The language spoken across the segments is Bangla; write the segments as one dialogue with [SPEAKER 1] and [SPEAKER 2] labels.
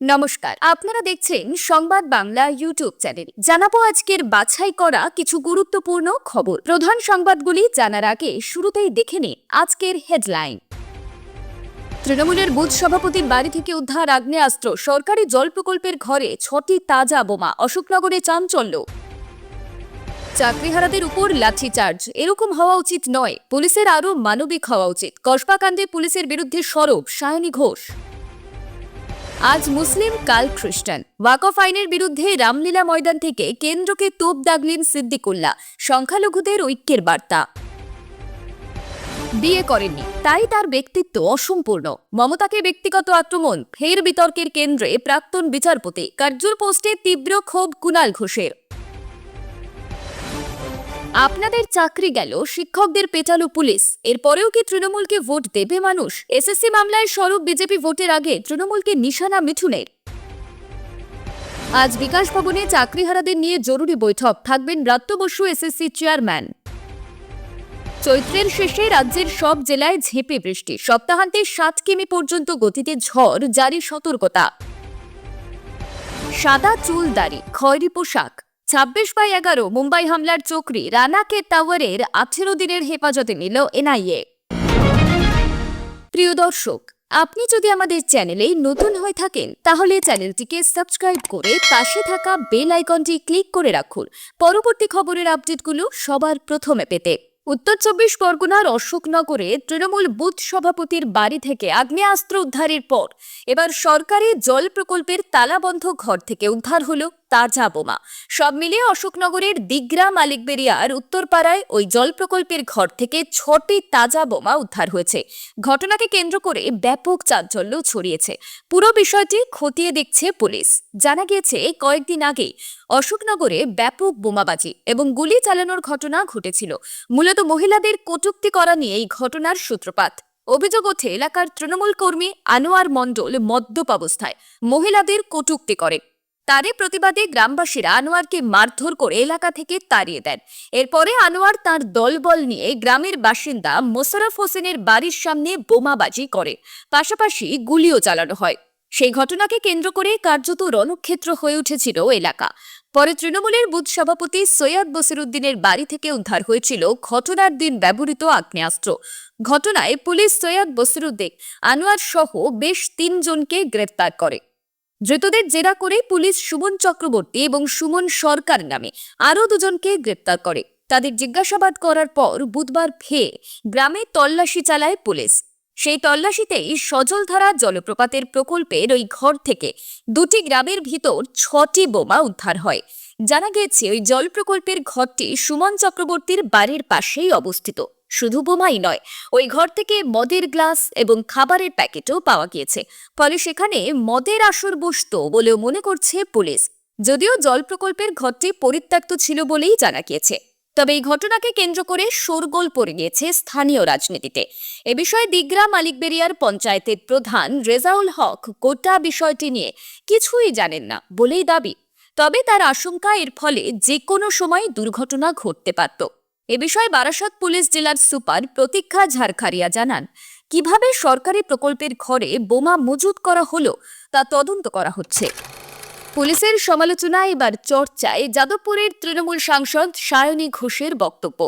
[SPEAKER 1] নমস্কার, আপনারা দেখছেন সংবাদ বাংলা ইউটিউব চ্যানেল। জানাব আজকের বাছাই করা কিছু গুরুত্বপূর্ণ খবর। প্রধান সংবাদগুলি জানার আগে শুরুতেই দেখে নিন আজকের হেডলাইন। তৃণমূলের বুথ সভাপতির বাড়ি থেকে উদ্ধার আগ্নেয়াস্ত্র, সরকারি জল প্রকল্পের ঘরে ছটি তাজা বোমা, অশোকনগরে চাঞ্চল্য। চাকরিহারাদের উপর লাঠিচার্জ এরকম হওয়া উচিত নয়, পুলিশের আরও মানবিক হওয়া উচিত। কসবাকাণ্ডে পুলিশের বিরুদ্ধে সরব, সায়নী ঘোষ। আজ মুসলিম কাল খ্রিস্টান। ওয়াকফ আইনের বিরুদ্ধে রামলীলা ময়দান থেকে কেন্দ্রকে তোপ দাগলেন সিদ্দিকুল্লাহ, সংখ্যালঘুদের ঐক্যের বার্তা। বিয়ে করেননি, তাই তার ব্যক্তিত্ব অসম্পূর্ণ। মমতাকে ব্যক্তিগত আক্রমণ, ফের বিতর্কের কেন্দ্রে প্রাক্তন বিচারপতি কার্জুর পোস্টে তীব্র ক্ষোভ কুনাল ঘোষের। আপনাদের চাকরি গেল, শিক্ষকদের পেটালো পুলিশ। এরপরেও কি তৃণমূলকে ভোট দেবে মানুষ? এসএসসি মামলায় স্বরূপ বিজেপি ভোটের আগে তৃণমূলকে নিশানা মিঠুনের। আজ বিকাশ ভবনে চাকরিহারাদের নিয়ে জরুরি বৈঠক। থাকবেন ব্রাত্য বসু এসএসসি চেয়ারম্যান। চৈত্রের শেষে রাজ্যের সব জেলায় ঝেঁপে বৃষ্টি। সপ্তাহান্তে সাত কিমি পর্যন্ত গতিতে ঝড়, জারি সতর্কতা। সাদা চুল দাড়ি, খয়েরি পোশাক। ছাব্বিশ বাই এগারো মুম্বাই হামলার চক্রি রানাকে তাওয়ারের আঠেরো দিনের হেফাজতে নিল এনআইএ। প্রিয় দর্শক, আপনি যদি আমাদের চ্যানেলে নতুন হয়ে থাকেন, তাহলে চ্যানেলটিকে সাবস্ক্রাইব করে পাশে থাকা বেল আইকনটি ক্লিক করে রাখুন। পরবর্তী খবরের আপডেটগুলো সবার প্রথমে পেতে উত্তর চব্বিশ পরগনার অশোকনগরে তৃণমূল বুথ সভাপতির বাড়ি থেকে আগ্নেয়াস্ত্র উদ্ধারের পর এবার সরকারি জল প্রকল্পের তালাবন্ধ ঘর থেকে উদ্ধার হলো তাজা বোমা। সব মিলিয়ে অশোকনগরের দিগ্রা মালিকবেরিয়ার উত্তরপাড়ায় ওই জল প্রকল্পের ঘর থেকে ছটি তাজা বোমা উদ্ধার হয়েছে। ঘটনাকে কেন্দ্র করে ব্যাপক চাঞ্চল্য ছড়িয়েছে। পুরো বিষয়টি খতিয়ে দেখছে পুলিশ। জানা গিয়েছে, কয়েকদিন আগে অশোকনগরে ব্যাপক বোমাবাজি এবং গুলি চালানোর ঘটনা ঘটেছিল। মূলত মহিলাদের কটূক্তি করা নিয়ে এই ঘটনার সূত্রপাত। অভিযোগ ওঠে, এলাকার তৃণমূল কর্মী আনোয়ার মণ্ডল মদ্যপ অবস্থায়। মহিলাদের কটূক্তি করে। তারই প্রতিবাদে গ্রামবাসীরা আনোয়ারকে মারধর করে এলাকা থেকে তাড়িয়ে দেন। এরপরে আনোয়ার তার দলবল নিয়ে গ্রামের বাসিন্দা মোশারফ হোসেনের বাড়ির সামনে বোমাবাজি করে, পাশাপাশি গুলিও চালানো হয়। সেই ঘটনাকে কেন্দ্র করে কার্যত রণক্ষেত্র হয়ে উঠেছিল এলাকা। পরে তৃণমূলের বুথ সভাপতি সৈয়দ বসিরুদ্দিনের বাড়ি থেকে উদ্ধার হয়েছিল ঘটনার দিন ব্যবহৃত আগ্নেয়াস্ত্র। ঘটনায় পুলিশ সৈয়দ বসিরুদ্দিন আনোয়ার সহ বেশ তিনজনকে গ্রেফতার করে। ধৃতদের জেরা করে পুলিশ সুমন চক্রবর্তী এবং সুমন সরকার নামে আরও দুজনকে গ্রেপ্তার করে। তাদের জিজ্ঞাসাবাদ করার পর বুধবার ফের গ্রামে তল্লাশি চালায় পুলিশ। সেই তল্লাশিতেই সজলধারা জলপ্রপাতের প্রকল্পের ওই ঘর থেকে দুটি গ্রামের ভিতর ছটি বোমা উদ্ধার হয়। জানা গেছে, ওই জল প্রকল্পের ঘরটি সুমন চক্রবর্তীর বাড়ির পাশেই অবস্থিত। শুধু বোমাই নয়, ওই ঘর থেকে মদের গ্লাস এবং খাবারের প্যাকেটও পাওয়া গিয়েছে। ফলে সেখানে মদের আসর বসত বলেও মনে করছে পুলিশ। যদিও জল প্রকল্পের ঘরটি পরিত্যক্ত ছিল বলেই জানা গিয়েছে। তবে এই ঘটনাকে কেন্দ্র করে শোরগোল পড়ে গিয়েছে স্থানীয় রাজনীতিতে। এ বিষয়ে দিগ্রা মালিকবেরিয়ার পঞ্চায়েতের প্রধান রেজাউল হক গোটা বিষয়টি নিয়ে কিছুই জানেন না বলেই দাবি। তবে তার আশঙ্কা এর ফলে যে কোনো সময় দুর্ঘটনা ঘটতে পারত। এ বিষয়ে বারাসত পুলিশ জেলার সুপার প্রতীক্ষা ঝাড়খারিয়া জানান, কীভাবে সরকারি প্রকল্পের ঘরে বোমা মজুত করা হলো তা তদন্ত করা হচ্ছে। পুলিশের সমালোচনা এবার চর্চায়। যাদবপুরের তৃণমূল সাংসদ সায়নী ঘোষের বক্তব্য।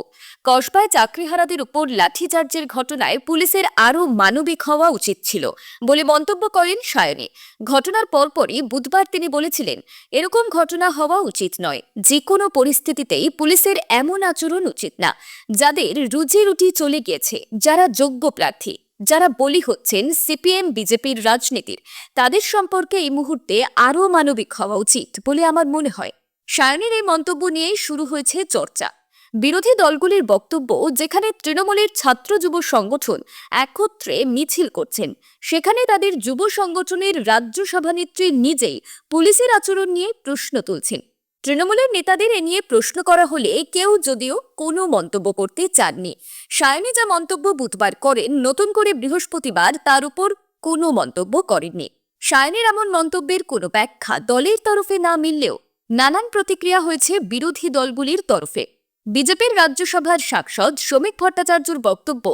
[SPEAKER 1] কসবায় চাকরিহারাদের উপর লাঠিচার্জের ঘটনায় পুলিশের আরও মানবিক হওয়া উচিত ছিল বলে মন্তব্য করেন সায়নী। ঘটনার পরপরই বুধবার তিনি বলেছিলেন, এরকম ঘটনা হওয়া উচিত নয়। যে কোনো পরিস্থিতিতেই পুলিশের এমন আচরণ উচিত না। যাদের রুজি রুটি চলে গিয়েছে, যারা যোগ্য প্রার্থী যারা বলি হচ্ছেন সিপিএম, বিজেপির রাজনীতির, তাদের সম্পর্কে এই মুহূর্তে আরও মানবিক হওয়া উচিত বলে আমার মনে হয়। সায়নের এই মন্তব্য নিয়েই শুরু হয়েছে চর্চা। বিরোধী দলগুলির বক্তব্য যেখানে তৃণমূলের ছাত্র যুব সংগঠন একত্রে মিছিল করছেন, সেখানে তাদের যুব সংগঠনের রাজ্য সভানেত্রী নিজেই পুলিশের আচরণ নিয়ে প্রশ্ন তুলছেন। তৃণমূলের নেতাদের এ নিয়ে প্রশ্ন করা হলে কেউ যদিও কোনো মন্তব্য করতে চাননি। সায়নী যা মন্তব্য বুধবার করেন, নতুন করে বৃহস্পতিবার তার উপর কোনো মন্তব্য করেননি। সায়নের এমন মন্তব্যের কোনো ব্যাখ্যা দলের তরফে না মিললেও নানান প্রতিক্রিয়া হয়েছে বিরোধী দলগুলির তরফে। বিজেপির রাজ্যসভার সাংসদ শ্রমিক ভট্টাচার্যর বক্তব্য,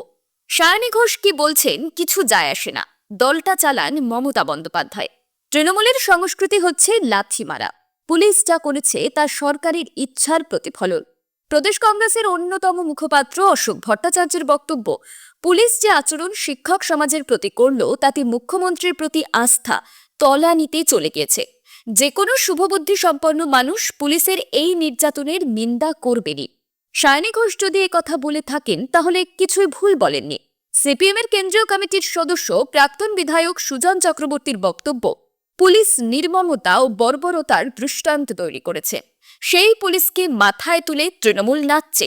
[SPEAKER 1] সায়নী ঘোষ কি বলছেন কিছু যায় আসে না। দলটা চালান মমতা বন্দ্যোপাধ্যায়। তৃণমূলের সংস্কৃতি হচ্ছে লাথি মারা। পুলিশ যা করেছে তা সরকারের ইচ্ছার প্রতিফলন। প্রদেশ কংগ্রেসের অন্যতম মুখপাত্র অশোক ভট্টাচার্যের বক্তব্য, পুলিশ যে আচরণ শিক্ষক সমাজের প্রতি করল, তাতে মুখ্যমন্ত্রীর প্রতি আস্থা তলানিতে চলে গিয়েছে। যে কোনো শুভবুদ্ধি সম্পন্ন মানুষ পুলিশের এই নির্যাতনের নিন্দা করবেনই। সায়নী ঘোষ যদি কথা বলে থাকেন, তাহলে কিছুই ভুল বলেননি। সিপিএম এর কেন্দ্রীয় কমিটির সদস্য প্রাক্তন বিধায়ক সুজন চক্রবর্তীর বক্তব্য পুলিশ নির্মমতা ও বর্বরতার দৃষ্টান্ত তৈরি করেছে। সেই পুলিশকে মাথায় তুলে তৃণমূল নাচছে।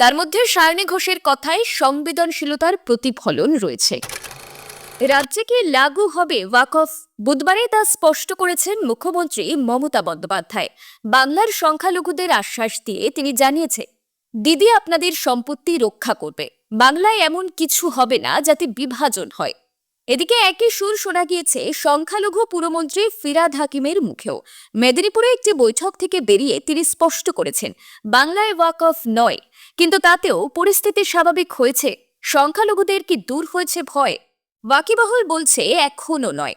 [SPEAKER 1] তার মধ্যে সায়নী ঘোষের কথায় সংবেদনশীলতার প্রতিফলন রয়েছে। রাজ্যে কি লাগু হবে ওয়াকফ বুধবারে তা স্পষ্ট করেছেন মুখ্যমন্ত্রী মমতা বন্দ্যোপাধ্যায়। বাংলার সংখ্যালঘুদের আশ্বাস দিয়ে তিনি জানিয়েছে, দিদি আপনাদের সম্পত্তি রক্ষা করবে। বাংলায় এমন কিছু হবে না যাতে বিভাজন হয়। এদিকে একই সুর শোনা গিয়েছে সংখ্যালঘু পুরমন্ত্রী ফিরাদ হাকিমের মুখেও। মেদিনীপুরে একটি বৈঠক থেকে বেরিয়ে তিনি স্পষ্ট করেছেন, বাংলায় ওয়াক অফ নয়। কিন্তু তাতেও পরিস্থিতি স্বাভাবিক হয়েছে, সংখ্যালঘুদের কি দূর হয়েছে ভয়? ওয়াকিবহল বলছে এখনও নয়।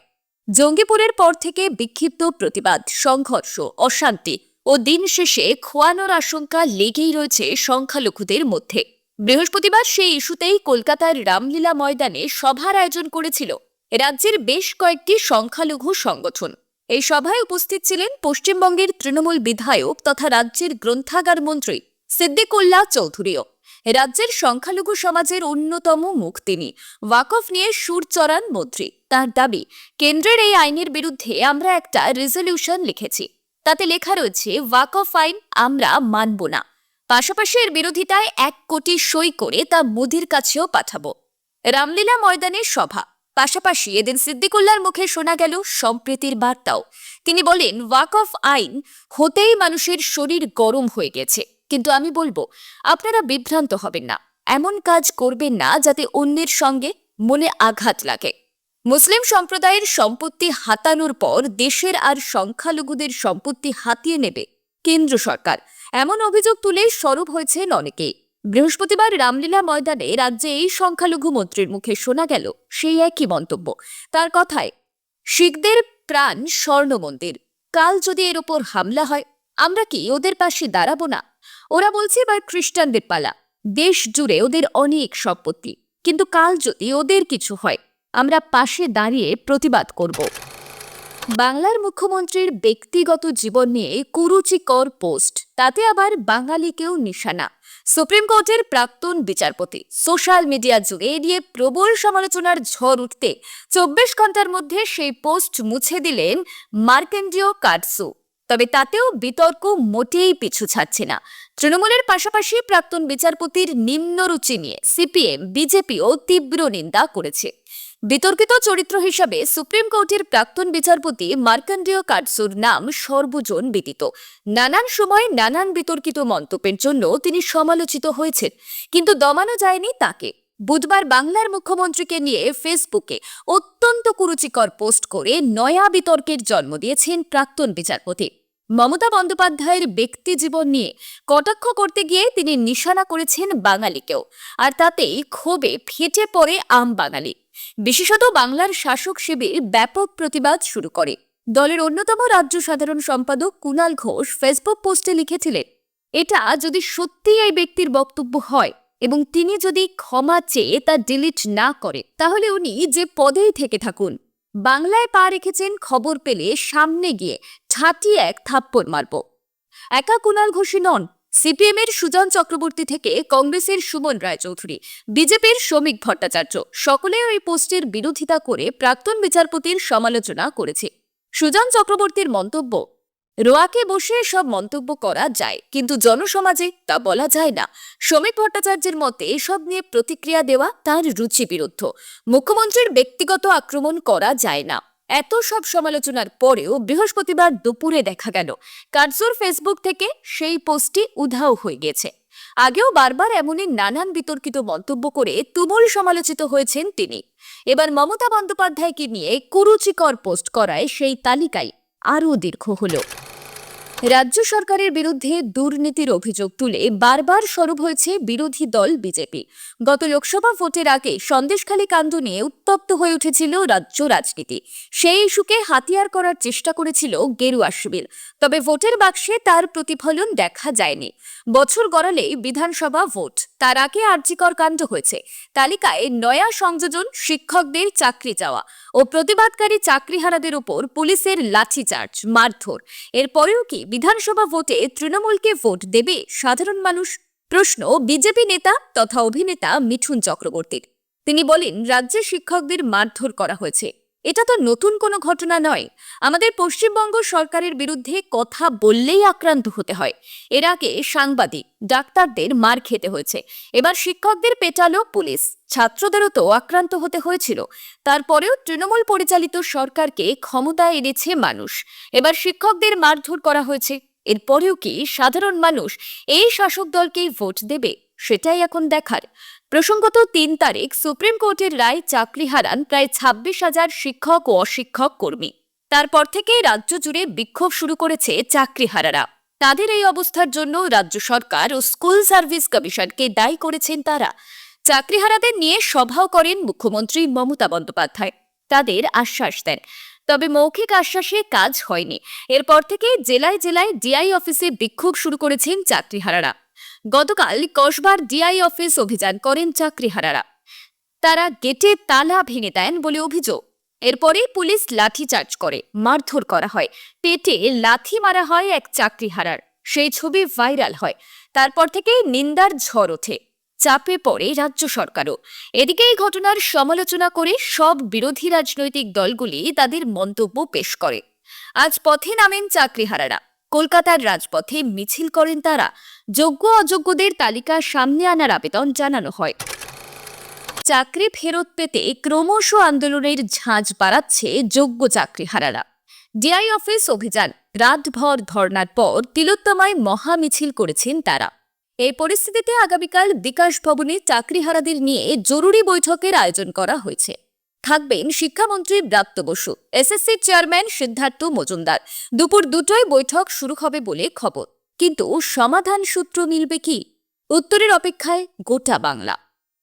[SPEAKER 1] জঙ্গিপুরের পর থেকে বিক্ষিপ্ত প্রতিবাদ, সংঘর্ষ, অশান্তি ও দিন শেষে খোয়ানোর আশঙ্কা লেগেই রয়েছে সংখ্যালঘুদের মধ্যে। বৃহস্পতিবার সেই ইস্যুতেই কলকাতার রামলীলা ময়দানে সভার আয়োজন করেছিল রাজ্যের বেশ কয়েকটি সংখ্যালঘু সংগঠন। এই সভায় উপস্থিত ছিলেন পশ্চিমবঙ্গের তৃণমূল বিধায়ক তথা রাজ্যের গ্রন্থাগার মন্ত্রী সিদ্দিকুল্লাহ চৌধুরীও। রাজ্যের সংখ্যালঘু সমাজের অন্যতম মুখ তিনি ওয়াকফ নিয়ে সুর চড়ান মন্ত্রী। তার দাবি, কেন্দ্রের এই আইনের বিরুদ্ধে আমরা একটা রেজলিউশন লিখেছি। তাতে লেখা রয়েছে, ওয়াকফ আইন আমরা মানব না। পাশাপাশি এর বিরোধিতায় এক কোটি সই করে তা মোদির কাছেও পাঠাবো। রামলীলা ময়দানে সভা। পাশাপাশি এদিন সিদ্দিকুল্লার মুখে শোনা গেল সম্প্রীতির বার্তাও। তিনি বলেন, ওয়াক অফ আইন হতেই মানুষের শরীর গরম হয়ে গেছে। কিন্তু আমি বলব, আপনারা বিভ্রান্ত হবেন না। এমন কাজ করবেন না যাতে অন্যের সঙ্গে মনে আঘাত লাগে। মুসলিম সম্প্রদায়ের সম্পত্তি হাতানোর পর দেশের আর সংখ্যালঘুদের সম্পত্তি হাতিয়ে নেবে কেন্দ্র সরকার। এমন অভিযোগ তুলে সরব হয়েছেন অনেকেই বৃহস্পতিবার রামলীলা ময়দানে রাজ্যে এই সংখ্যালঘু মন্ত্রীর মুখে শোনা গেল সেই একই মন্তব্য। তার কথায়, শিখদের প্রাণ স্বর্ণ মন্দির কাল যদি এর ওপর হামলা হয়, আমরা কি ওদের পাশে দাঁড়াবো না? ওরা বলছে, এবার খ্রিস্টানদের পালা। দেশ জুড়ে ওদের অনেক সম্পত্তি, কিন্তু কাল যদি ওদের কিছু হয়, আমরা পাশে দাঁড়িয়ে প্রতিবাদ করব। বাংলার মুখ্যমন্ত্রীর ব্যক্তিগত জীবন নিয়ে কুরুচিকর পোস্ট, তাতে আবার বাঙালিকেও নিশানা। সুপ্রিম কোর্টের প্রাক্তন বিচারপতি, সোশ্যাল মিডিয়া যুগে নিয়ে প্রবল সমালোচনার ঝড় উঠতে চব্বিশ ঘণ্টার মধ্যে সেই পোস্ট মুছে দিলেন মার্কেন্ডীয় কাটসু তবে তাতেও বিতর্ক মোটেই পিছু ছাড়ছে না। তৃণমূলের পাশাপাশি প্রাক্তন বিচারপতির নিম্নরুচি নিয়ে সিপিএম, বিজেপিও তীব্র নিন্দা করেছে। বিতর্কিত চরিত্র হিসাবে সুপ্রিম কোর্টের প্রাক্তন বিচারপতি মার্কান্ডেয় কাটসুর নাম সর্বজন বিদিত নানান সময় নানান বিতর্কিত মন্তব্যের জন্য তিনি সমালোচিত হয়েছেন, কিন্তু দমানো যায়নি তাকে। বুধবার বাংলার মুখ্যমন্ত্রীকে নিয়ে ফেসবুকে অত্যন্ত কুরুচিকর পোস্ট করে নয়া বিতর্কের জন্ম দিয়েছেন প্রাক্তন বিচারপতি। মমতা বন্দ্যোপাধ্যায়ের ব্যক্তি জীবন নিয়ে কটাক্ষ করতে গিয়ে তিনি নিশানা করেছেন বাঙালিকেও, আর তাতেই ক্ষোভে ফেটে পড়ে আম বাঙালি। বিশেষত বাংলার শাসক শিবির ব্যাপক প্রতিবাদ শুরু করে। দলের অন্যতম রাজ্য সাধারণ সম্পাদক কুণাল ঘোষ ফেসবুক পোস্টে লিখেছিলেন, এটা যদি সত্যিই এই ব্যক্তির বক্তব্য হয় এবং তিনি যদি ক্ষমা চেয়ে তা ডিলিট না করে, তাহলে উনি যে পদেই থেকে থাকুন। বাংলায় পা রেখেছেন খবর পেলে সামনে গিয়ে ঠাটিয়ে এক থাপ্পড় মারব। একা কুণাল ঘোষী নন সিপিএম এর সুজন চক্রবর্তী থেকে কংগ্রেসের সুমন রায়চৌধুরী, বিজেপির শ্রমিক ভট্টাচার্য সকলে ওই পোস্টের বিরোধিতা করে প্রাক্তন বিচারপতির সমালোচনা করেছে। সুজন চক্রবর্তীর মন্তব্য, রোয়াকে বসে সব মন্তব্য করা যায়, কিন্তু জনসমাজে তা বলা যায় না। শ্রমিক ভট্টাচার্যের মতে, এসব নিয়ে প্রতিক্রিয়া দেওয়া তার রুচি বিরুদ্ধ মুখ্যমন্ত্রীর ব্যক্তিগত আক্রমণ করা যায় না। এত সব সমালোচনার পরেও বৃহস্পতিবার দুপুরে দেখা গেল। কার্জোর ফেসবুক থেকে সেই পোস্টটি উধাও হয়ে গেছে। আগেও বারবার এমনই নানান বিতর্কিত মন্তব্য করে তুমুল সমালোচিত হয়েছেন তিনি। এবার মমতা বন্দ্যোপাধ্যায়কে নিয়ে কুরুচিকর পোস্ট করায় সেই তালিকায় আরও দীর্ঘ হলো। রাজ্য সরকারের বিরুদ্ধে দুর্নীতির অভিযোগ তুলে বারবার সরব হয়েছে বিরোধী দল বিজেপি। গত লোকসভা ভোটের আগে সন্দেশখালী কাণ্ড নিয়ে উত্তপ্ত হয়ে উঠেছিল রাজ্য রাজনীতি। সেই ইস্যুকে হাতিয়ার করার চেষ্টা করেছিল গেরুয়া শিবির। তবে ভোটের বাক্সে তার প্রতিফলন দেখা যায়নি। বছর গড়ালেই বিধানসভা ভোট। তার আগে আর্যিকর কাণ্ড হয়েছে। তালিকায় নয়া সংযোজন, শিক্ষকদের চাকরি যাওয়া ও প্রতিবাদকারী চাকরিহারাদের উপর পুলিশের লাঠিচার্জ, মারধর। এরপরেও কি বিধানসভা ভোটে তৃণমূলকে ভোট দেবে সাধারণ মানুষ প্রশ্ন বিজেপি নেতা তথা অভিনেতা মিঠুন চক্রবর্তীর। তিনি বলেন, রাজ্যে শিক্ষকদের মারধর করা হয়েছে। এটা তো নতুন কোনো ঘটনা নয়। আমাদের পশ্চিমবঙ্গ সরকারের বিরুদ্ধে কথা বললেই আক্রান্ত হতে হয়। এর আগে সাংবাদিক, ডাক্তারদের মার খেতে হয়েছে। এবার শিক্ষকদের পেটালো পুলিশ। ছাত্রদেরও তো আক্রান্ত হতে হয়েছিল। তারপরেও তৃণমূল পরিচালিত সরকারকে ক্ষমতায় এনেছে মানুষ। এবার শিক্ষকদের মারধর করা হয়েছে। এরপরেও কি সাধারণ মানুষ এই শাসক দলকেই ভোট দেবে, সেটাই এখন দেখার। প্রসঙ্গত তিন তারিখ সুপ্রিম কোর্টের রায় চাকরি হারান প্রায় ছাব্বিশ হাজার শিক্ষক ও অশিক্ষক কর্মী। তারপর থেকে রাজ্য জুড়ে বিক্ষোভ শুরু করেছে চাকরিহারারা তাদের এই অবস্থার জন্য রাজ্য সরকার ও স্কুল সার্ভিস কমিশনকে দায়ী করেছেন তারা। চাকরিহারাদের নিয়ে সভাও করেন মুখ্যমন্ত্রী মমতা বন্দ্যোপাধ্যায়। তাদের আশ্বাস দেন। তবে মৌখিক আশ্বাসে কাজ হয়নি। এরপর থেকে জেলায় জেলায় ডিআই অফিসে বিক্ষোভ শুরু করেছেন চাকরিহারারা গতকাল কসবার ডিআই অফিস অভিযান করেন চাকরিহারারা। তারা গেটে তালা ভেঙে দেন বলে অভিযোগ। এরপরেই পুলিশ লাঠিচার্জ করে, মারধর করা হয়। পেটে লাথি মারা হয় এক চাকরিহারার। সেই ছবি ভাইরাল হয়। তারপর থেকেই নিন্দার ঝড় ওঠে। চাপে পড়ে রাজ্য সরকারও। এদিকে এই ঘটনার সমালোচনা করে সব বিরোধী রাজনৈতিক দলগুলি তাদের মন্তব্য পেশ করে। আজ পথে নামেন চাকরিহারারা। কলকাতার রাজপথে মিছিল করেন তারা। যোগ্য অযোগ্যদের তালিকা সামনে আনার আবেদন জানানো হয়। চাকরি ফেরত পেতে ক্রমশ আন্দোলনের ঝাঁঝ বাড়াচ্ছে যোগ্য চাকরিহারারা। ডিআই অফিস অভিযান, রাতভর ধর্নার পর তিলোত্তমায় মহা মিছিল করেছেন তারা। এই পরিস্থিতিতে আগামীকাল বিকাশ ভবনে চাকরিহারাদের নিয়ে জরুরি বৈঠকের আয়োজন করা হয়েছে। থাকবেন শিক্ষামন্ত্রী ব্রাত্য বসু। এসএসসির চেয়ারম্যান সিদ্ধার্থ মজুমদার। দুপুর দুটোয় বৈঠক শুরু হবে বলে খবর। কিন্তু সমাধান সূত্র মিলবে কি? উত্তরের অপেক্ষায় গোটা বাংলা।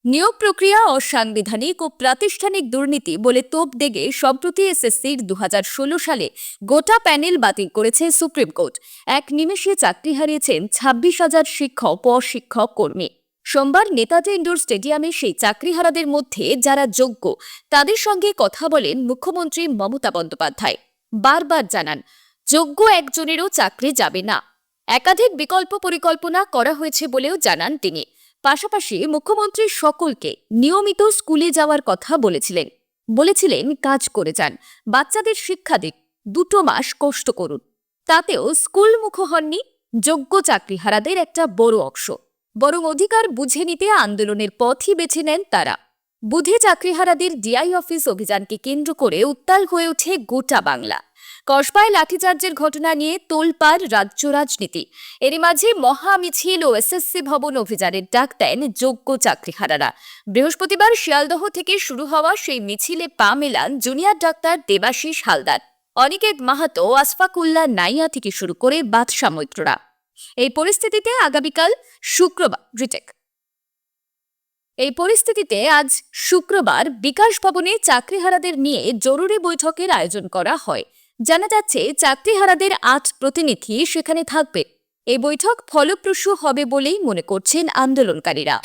[SPEAKER 1] নিয়োগ প্রক্রিয়া অসাংবিধানিক ও প্রাতিষ্ঠানিক দুর্নীতি বলে তোপ দেগে সম্প্রতি এসএসসির দু হাজার ষোলো সালে গোটা প্যানেল বাতিল করেছে সুপ্রিম কোর্ট। এক নিমেষে চাকরি হারিয়েছেন ছাব্বিশ হাজার শিক্ষক অশিক্ষক কর্মী। সোমবার নেতাজি ইন্ডোর স্টেডিয়ামে সেই চাকরিহারাদের মধ্যে যারা যোগ্য, তাদের সঙ্গে কথা বলেন মুখ্যমন্ত্রী মমতা বন্দ্যোপাধ্যায়। বারবার জানান, যোগ্য একজনেরও চাকরি যাবে না। একাধিক বিকল্প পরিকল্পনা করা হয়েছে বলেও জানান তিনি। পাশাপাশি মুখ্যমন্ত্রী সকলকে নিয়মিত স্কুলে যাওয়ার কথা বলেছিলেন। বলেছিলেন, কাজ করে যান। বাচ্চাদের শিক্ষা দিক দুটো মাস কষ্ট করুন। তাতেও স্কুল মুখ হননি। যোগ্য চাকরিহারাদের একটা বড় অংশ। বরং অধিকার বুঝে নিতে আন্দোলনের পথই বেছে নেন তারা। বুধে চাকরিহারাদের ডিআই অফিস অভিযানকে কেন্দ্র করে উত্তাল হয়ে ওঠে গোটা বাংলা। কসবায় লাঠিচার্জের ঘটনা নিয়ে তোলপাড় রাজ্য রাজনীতি। এরই মাঝে মহা মিছিল ও এসএসসি ভবন অভিযানের ডাক দেন যোগ্য চাকরিহারারা। বৃহস্পতিবার শিয়ালদহ থেকে শুরু হওয়া সেই মিছিলে পা মেলান জুনিয়র ডাক্তার দেবাশিস হালদার। অনিকেত মাহাতো, আসফাকুল্লাহ নাইয়া থেকে শুরু করে বাদশা মৈত্ররা। এই পরিস্থিতিতে আগামীকাল শুক্রবার, রিটেক। এই পরিস্থিতিতে আজ শুক্রবার বিকাশ ভবনে চাকরিহারাদের নিয়ে জরুরি বৈঠকের আয়োজন করা হয়। জানা যাচ্ছে, চাকরিহারাদের আট প্রতিনিধি সেখানে থাকবে। এই বৈঠক ফলপ্রসূ হবে বলেই মনে করছেন আন্দোলনকারীরা।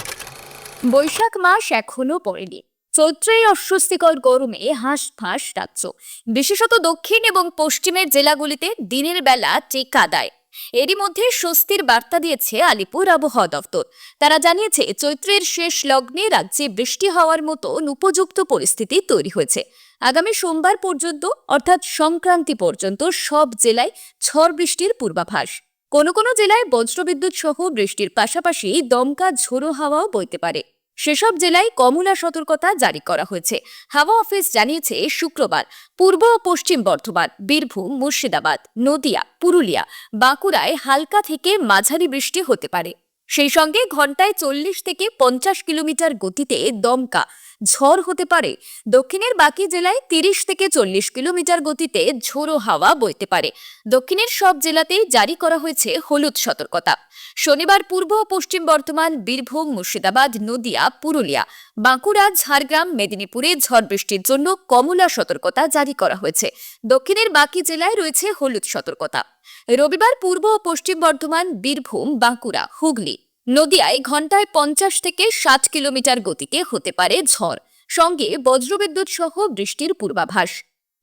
[SPEAKER 1] বৈশাখ মাস এখনও পড়েনি। চৈত্রেই অস্বস্তিকর গরমে হাঁস ফাঁস রাজ্য। বিশেষত দক্ষিণ এবং পশ্চিমের জেলাগুলিতে দিনের বেলা টেকা দেয়। এরই মধ্যে স্বস্তির বার্তা দিয়েছে আলিপুর আবহাওয়া দফতর তারা জানিয়েছে, চৈত্রের শেষ লগ্নে রাজ্যে বৃষ্টি হওয়ার মতন উপযুক্ত পরিস্থিতি তৈরি হয়েছে। আগামী সোমবার পর্যন্ত, অর্থাৎ সংক্রান্তি পর্যন্ত, সব জেলায় ঝড় বৃষ্টির পূর্বাভাস। কোনো কোনো জেলায় বজ্রবিদ্যুৎ সহ বৃষ্টির পাশাপাশি দমকা ঝোড়ো হাওয়াও বইতে পারে। সেসব জেলায় কমলা সতর্কতা জারি করা হয়েছে। হাওয়া অফিস জানিয়েছে, শুক্রবার পূর্ব ও পশ্চিম বর্ধমান, বীরভূম, মুর্শিদাবাদ, নদিয়া, পুরুলিয়া, বাঁকুড়ায় হালকা থেকে মাঝারি বৃষ্টি হতে পারে। সেই সঙ্গে ঘন্টায় চল্লিশ থেকে পঞ্চাশ কিলোমিটার গতিতে দমকা ঝড় হতে পারে। দক্ষিণের বাকি জেলায় তিরিশ থেকে চল্লিশ কিলোমিটার গতিতে ঝোড়ো হাওয়া বইতে পারে। দক্ষিণের সব জেলাতেই জারি করা হয়েছে হলুদ সতর্কতা। শনিবার পূর্ব ও পশ্চিম বর্ধমান, বীরভূম, মুর্শিদাবাদ, নদিয়া, পুরুলিয়া, বাঁকুড়া, ঝাড়গ্রাম, মেদিনীপুরে ঝড় বৃষ্টির জন্য কমলা সতর্কতা জারি করা হয়েছে। দক্ষিণের বাকি জেলায় রয়েছে হলুদ সতর্কতা। রবিবার পূর্ব ও পশ্চিম বর্ধমান, বীরভূম, বাঁকুড়া, হুগলি নদিয়ায় ঘন্টায় পঞ্চাশ থেকে ষাট কিলোমিটার গতিতে হতে পারে ঝড়। সঙ্গে বজ্রবিদ্যুৎ সহ বৃষ্টির পূর্বাভাস।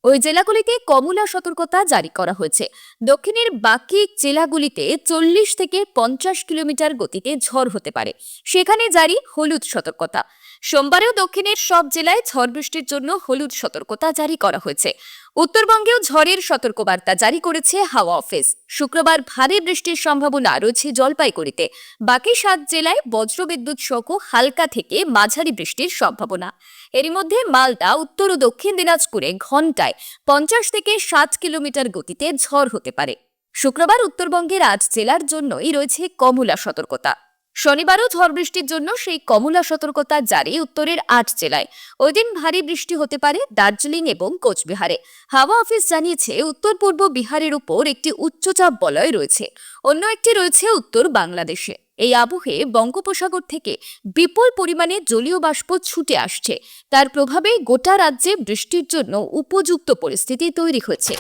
[SPEAKER 1] ওই জেলাগুলিতে কমলা সতর্কতা জারি করা হয়েছে। দক্ষিণের বাকি জেলাগুলিতে চল্লিশ থেকে পঞ্চাশ কিলোমিটার গতিতে ঝড় হতে পারে। সেখানে জারি হলুদ সতর্কতা। সোমবারেও দক্ষিণের সব জেলায় ঝড় বৃষ্টির জন্য হলুদ সতর্কতা জারি করা হয়েছে। উত্তরবঙ্গেও ঝড়ের সতর্কবার্তা জারি করেছে হাওয়া অফিস। শুক্রবার ভারী বৃষ্টির সম্ভাবনা রয়েছে জলপাইগুড়িতে। বাকি সাত জেলায় বজ্রবিদ্যুৎ সহ হালকা থেকে মাঝারি বৃষ্টির সম্ভাবনা। এরই মধ্যে মালদা, উত্তর ও দক্ষিণ দিনাজপুরে ঘন্টায় পঞ্চাশ থেকে ষাট কিলোমিটার গতিতে ঝড় হতে পারে। শুক্রবার উত্তরবঙ্গের আট জেলার জন্যই রয়েছে কমলা সতর্কতা। শনিবারও ঝড় বৃষ্টির জন্য সেই কমলা সতর্কতা জারি উত্তরের আট জেলায়। ওই দিন ভারী বৃষ্টি হতে পারে দার্জিলিং এবং কোচবিহারে। হাওয়া অফিস জানিয়েছে, উত্তর পূর্ব বিহারের উপর একটি উচ্চচাপ বলয় রয়েছে। অন্য একটি রয়েছে উত্তর বাংলাদেশে। এই আবহে বঙ্গোপসাগর থেকে বিপুল পরিমাণে জলীয় বাষ্প ছুটে আসছে। তার প্রভাবে গোটা রাজ্যে বৃষ্টির জন্য উপযুক্ত পরিস্থিতি তৈরি হয়েছে।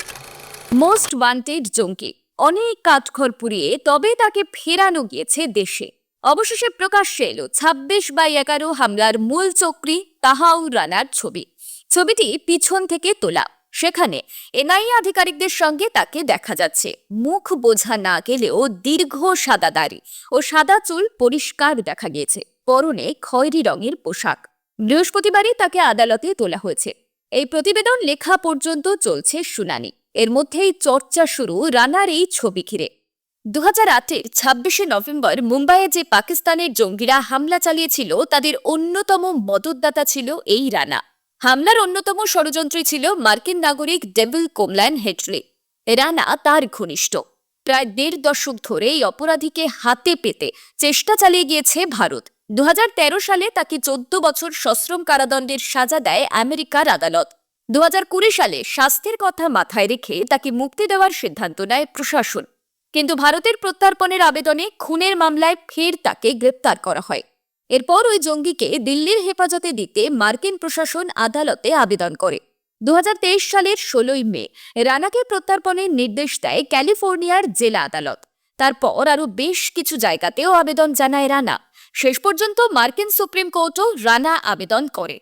[SPEAKER 1] মোস্ট ওয়ান্টেড জঙ্গি। অনেক কাঠখড় পুড়িয়ে তবে তাকে ফেরানো গিয়েছে দেশে। অবশেষে প্রকাশ্যে এলো ছাব্বিশ বাই এগারো হামলার মূল চক্রী তাহাউ রানার ছবি। ছবিটি পিছন থেকে তোলা। সেখানে এনআইএ আধিকারিকদের সঙ্গে তাকে দেখা যাচ্ছে। মুখ বোঝা না গেলেও দীর্ঘ সাদা দাড়ি ও সাদা চুল পরিষ্কার দেখা গিয়েছে। পরনে খয়েরি রঙের পোশাক। বৃহস্পতিবারই তাকে আদালতে তোলা হয়েছে। এই প্রতিবেদন লেখা পর্যন্ত চলছে শুনানি। এর মধ্যেই চর্চা শুরু রানার এই ছবি ঘিরে। দু হাজার আটের ছাব্বিশে নভেম্বর মুম্বাইয়ে যে পাকিস্তানের জঙ্গিরা হামলা চালিয়েছিল, তাদের অন্যতম মদতদাতা ছিল এই রানা। হামলার অন্যতম ষড়যন্ত্রী ছিল মার্কিন নাগরিক ডেভিল কোমল্যান হেডলি। রানা তার ঘনিষ্ঠ। প্রায় দেড় দশক ধরে এই অপরাধীকে হাতে পেতে চেষ্টা চালিয়ে গিয়েছে ভারত। দু হাজার তেরো সালে তাকে চোদ্দ বছর সশ্রম কারাদণ্ডের সাজা দেয় আমেরিকার আদালত। দু হাজার কুড়ি সালে স্বাস্থ্যের কথা মাথায় রেখে তাকে মুক্তি দেওয়ার সিদ্ধান্ত নেয় প্রশাসন। কিন্তু ভারতের প্রত্যর্পণের আবেদনে খুনের মামলায় ফের তাকে গ্রেপ্তার করা হয়। এরপর ওই জঙ্গিকে দিল্লির হেফাজতে দিতে মার্কিন প্রশাসন আদালতে আবেদন করে। দুহাজার তেইশ সালের ষোলোই মে, রানাকে প্রত্যর্পণের নির্দেশ দেয় ক্যালিফোর্নিয়ার জেলা আদালত। তারপর আরও বেশ কিছু জায়গাতেও আবেদন জানায় রানা। শেষ পর্যন্ত মার্কিন সুপ্রিম কোর্টও রানা আবেদন করে।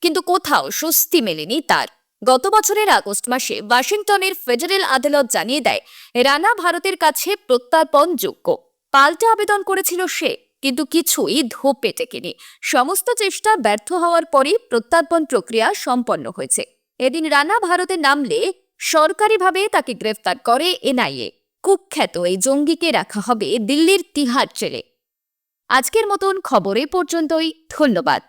[SPEAKER 1] কিন্তু কোথাও স্বস্তি মেলেনি তার। গত বছরের আগস্ট মাসে ওয়াশিংটনের ফেডারেল আদালত জানিয়ে দেয়, রানা ভারতের কাছে প্রত্যর্পণ যোগ্য। পাল্টা আবেদন করেছিল সে, কিন্তু কিছুই ধোপে টেকেনি। সমস্ত চেষ্টা ব্যর্থ হওয়ার পরই প্রত্যার্পণ প্রক্রিয়া সম্পন্ন হয়েছে। এদিন রানা ভারতে নামলে সরকারিভাবে তাকে গ্রেফতার করে এনআইএ। কুখ্যাত এই জঙ্গিকে রাখা হবে দিল্লির তিহার জেলে। আজকের মতন খবর পর্যন্তই, ধন্যবাদ।